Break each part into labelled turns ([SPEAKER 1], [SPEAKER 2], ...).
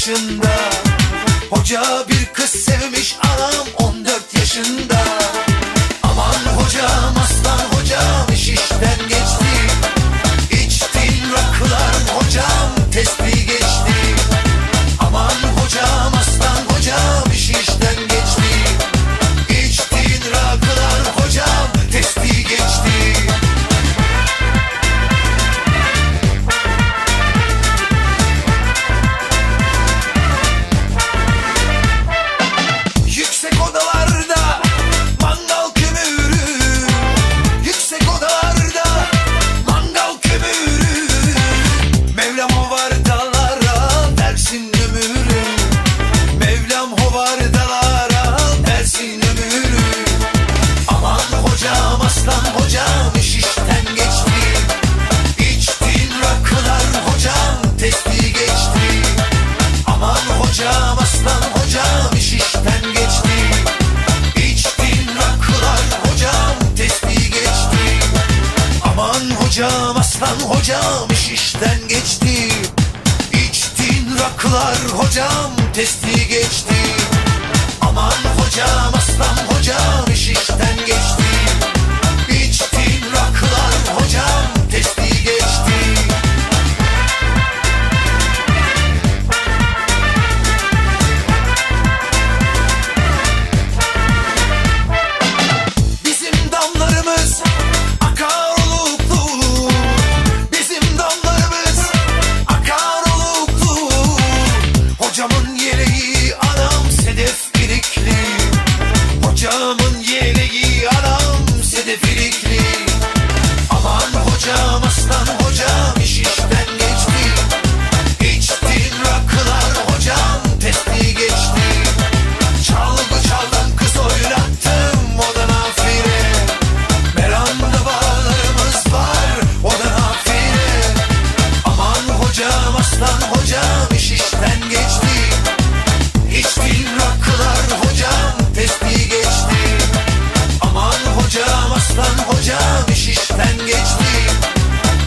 [SPEAKER 1] başında Hoca bir kız sevmiş anam 14 yaşında. Aman hocam aslan hocam iş işten geçti. İçtin rakılar hocam testi geçti. Anamın yeleği anam sedefilikli Aman hocam hocam iş işten geçti.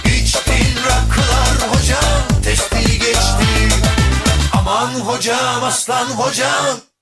[SPEAKER 1] İçtin rakılar hocam testi geçti. Aman hocam aslan hocam.